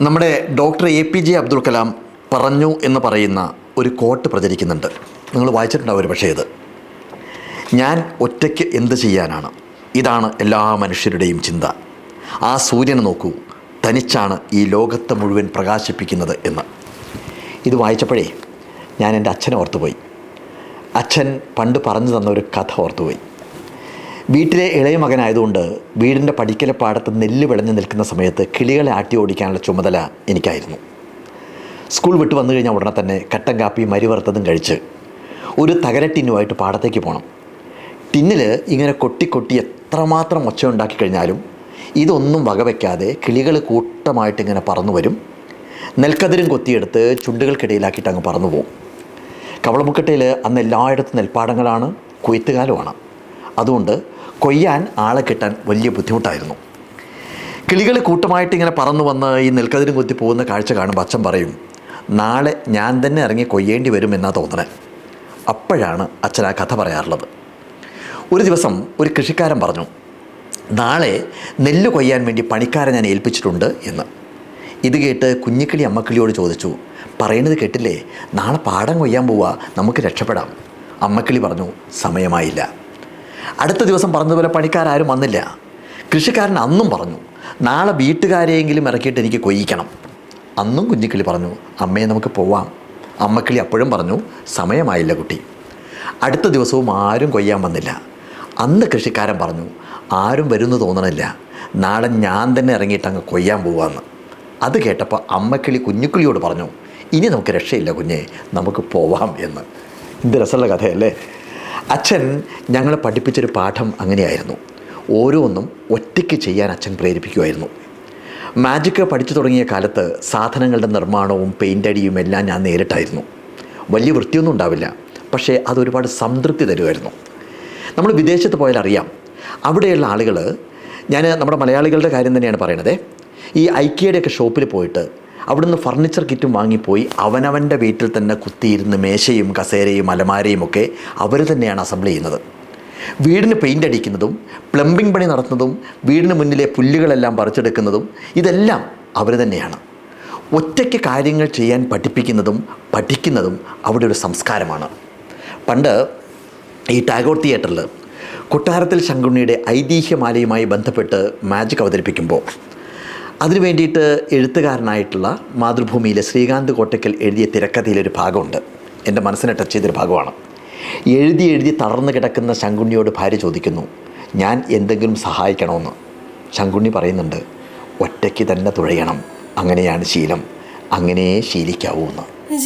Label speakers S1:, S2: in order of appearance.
S1: നമ്മുടെ doctor A P J Abdul Kalam പറഞ്ഞു എന്ന് പറയുന്ന ഒരു കോട്ട് പ്രചരിക്കുന്നുണ്ട്. നിങ്ങൾ വായിച്ചിട്ടുണ്ടാവും ഒരു പക്ഷേ ഇത്. ഞാൻ ഒറ്റയ്ക്ക് എന്ത് ചെയ്യാനാണ്? ഇതാണ് എല്ലാ മനുഷ്യരുടെയും ചിന്ത. ആ സൂര്യനെ നോക്കൂ. തനിച്ചാണ് ഈ ലോകത്തെ മുഴുവൻ പ്രകാശിപ്പിക്കുന്നത് എന്ന്. ഇത് വായിച്ചപ്പോഴേ ഞാൻ എന്റെ അച്ഛനെ ഓർത്തുപോയി. അച്ഛൻ പണ്ട് പറഞ്ഞു തന്ന ഒരു കഥ ഓർത്തുപോയി. വീട്ടിലെ ഇളയ മകനായതുകൊണ്ട് വീടിന്റെ പടിക്കല പാടത്ത് നെല്ല് വിളഞ്ഞു നിൽക്കുന്ന സമയത്ത് കിളികളെ ആട്ടി ഓടിക്കാനുള്ള ചുമതല എനിക്കായിരുന്നു. സ്കൂൾ വിട്ട് വന്നു കഴിഞ്ഞാൽ ഉടനെ തന്നെ കട്ടൻ കാപ്പി മരി വറുത്തതും കഴിച്ച് ഒരു തകര ടിന്നുമായിട്ട് പാടത്തേക്ക് പോകണം ടിന്നിൽ ഇങ്ങനെ കൊട്ടി കൊട്ടി എത്രമാത്രം ഒച്ച ഉണ്ടാക്കി കഴിഞ്ഞാലും ഇതൊന്നും വകവയ്ക്കാതെ കിളികൾ കൂട്ടമായിട്ട് ഇങ്ങനെ പറന്നു വരും. നെൽക്കതിരും കൊത്തിയെടുത്ത് ചുണ്ടുകൾക്കിടയിലാക്കിയിട്ട് അങ്ങ് പറന്നു പോകും കവളമുക്കട്ടയിൽ അന്ന് എല്ലായിടത്തും നെൽപ്പാടങ്ങളാണ് കൊയ്ത്തുകാലമാണ്. അതുകൊണ്ട് കൊയ്യാൻ ആളെ കിട്ടാൻ വലിയ ബുദ്ധിമുട്ടായിരുന്നു. കിളികൾ കൂട്ടമായിട്ട് ഇങ്ങനെ പറന്നു വന്ന് ഈ നെൽക്കതിരും കുത്തി പോകുന്ന കാഴ്ച കാണുമ്പോൾ അച്ഛൻ പറയും നാളെ ഞാൻ തന്നെ ഇറങ്ങി കൊയ്യേണ്ടി വരും എന്നാ തോന്നണേ. അപ്പോഴാണ് അച്ഛൻ ആ കഥ പറയാറുള്ളത്. ഒരു ദിവസം ഒരു കൃഷിക്കാരൻ പറഞ്ഞു നാളെ നെല്ല് കൊയ്യാൻ വേണ്ടി പണിക്കാരെ ഞാൻ ഏൽപ്പിച്ചിട്ടുണ്ട് എന്ന്. ഇത് കേട്ട് കുഞ്ഞിക്കിളി അമ്മക്കിളിയോട് ചോദിച്ചു പറയുന്നത് കേട്ടില്ലേ? നാളെ പാടം കൊയ്യാൻ പോവാ നമുക്ക് രക്ഷപ്പെടാം. അമ്മക്കിളി പറഞ്ഞു സമയമായില്ല. അടുത്ത ദിവസം പറഞ്ഞതുപോലെ പണിക്കാരും വന്നില്ല. കൃഷിക്കാരൻ അന്നും പറഞ്ഞു നാളെ വീട്ടുകാരെയെങ്കിലും ഇറക്കിയിട്ട് എനിക്ക് കൊയ്യിക്കണം. അന്നും കുഞ്ഞിക്കിളി പറഞ്ഞു അമ്മയെ നമുക്ക് പോവാം. അമ്മക്കിളി അപ്പോഴും പറഞ്ഞു സമയമായില്ല കുട്ടി. അടുത്ത ദിവസവും ആരും കൊയ്യാൻ വന്നില്ല. അന്ന് കൃഷിക്കാരൻ പറഞ്ഞു ആരും വരുന്നു തോന്നണില്ല. നാളെ ഞാൻ തന്നെ ഇറങ്ങിയിട്ട് അങ്ങ് കൊയ്യാൻ പോവാമെന്ന് അത് കേട്ടപ്പോൾ അമ്മക്കിളി കുഞ്ഞുക്കിളിയോട് പറഞ്ഞു ഇനി നമുക്ക് രക്ഷയില്ല കുഞ്ഞേ നമുക്ക് പോവാം എന്ന്. എന്ത് രസമുള്ള കഥയല്ലേ? അച്ഛൻ ഞങ്ങളെ പഠിപ്പിച്ചൊരു പാഠം അങ്ങനെയായിരുന്നു. ഓരോന്നും ഒറ്റയ്ക്ക് ചെയ്യാൻ അച്ഛൻ പ്രേരിപ്പിക്കുമായിരുന്നു. മാജിക്ക് പഠിച്ചു തുടങ്ങിയ കാലത്ത് സാധനങ്ങളുടെ നിർമ്മാണവും പെയിന്റ് അടിയും എല്ലാം ഞാൻ നേരിട്ടായിരുന്നു. വലിയ വൃത്തിയൊന്നും ഉണ്ടാവില്ല. പക്ഷേ അതൊരുപാട് സംതൃപ്തി തരുമായിരുന്നു. നമ്മൾ വിദേശത്ത് പോയാൽ അറിയാം. അവിടെയുള്ള ആളുകൾ ഞാൻ നമ്മുടെ മലയാളികളുടെ കാര്യം തന്നെയാണ് പറയണത്. ഈ ഐക്യയുടെയൊക്കെ ഷോപ്പിൽ പോയിട്ട് അവിടുന്ന് ഫർണിച്ചർ കിറ്റും വാങ്ങിപ്പോയി. അവനവന്റെ വീട്ടിൽ തന്നെ കുത്തിയിരുന്ന് മേശയും കസേരയും അലമാരയും ഒക്കെ അവർ തന്നെയാണ് അസംബിൾ ചെയ്യുന്നത്. വീടിന് പെയിന്റ് അടിക്കുന്നതും പ്ലംബിംഗ് പണി നടത്തുന്നതും വീടിന് മുന്നിലെ പുല്ലുകളെല്ലാം പറിച്ചെടുക്കുന്നതും ഇതെല്ലാം അവർ തന്നെയാണ്. ഒറ്റയ്ക്ക് കാര്യങ്ങൾ ചെയ്യാൻ പഠിപ്പിക്കുന്നതും പഠിക്കുന്നതും അവിടെ ഒരു സംസ്കാരമാണ്. പണ്ട് ഈ ടാഗോർ തിയേറ്ററിൽ കൊട്ടാരത്തിൽ ശങ്കുണ്ണിയുടെ ഐതിഹ്യമാലയുമായി ബന്ധപ്പെട്ട് മാജിക് അവതരിപ്പിക്കുമ്പോൾ അതിനു വേണ്ടിയിട്ട് എഴുത്തുകാരനായിട്ടുള്ള മാതൃഭൂമിയിലെ ശ്രീകാന്ത് കോട്ടയ്ക്കൽ എഴുതിയ തിരക്കഥയിലൊരു ഭാഗമുണ്ട്. എന്റെ മനസ്സിനെ ടച്ച് ചെയ്തൊരു ഭാഗമാണ്. എഴുതി എഴുതി തളർന്നു കിടക്കുന്ന ശങ്കുണ്ണിയോട് ഭാര്യ ചോദിക്കുന്നു ഞാൻ എന്തെങ്കിലും സഹായിക്കണമെന്ന്? ശങ്കുണ്ണി പറയുന്നുണ്ട് ഒറ്റയ്ക്ക് തന്നെ തുഴയണം. അങ്ങനെയാണ് ശീലം. അങ്ങനെ ശീലിക്കാവൂ എന്ന്.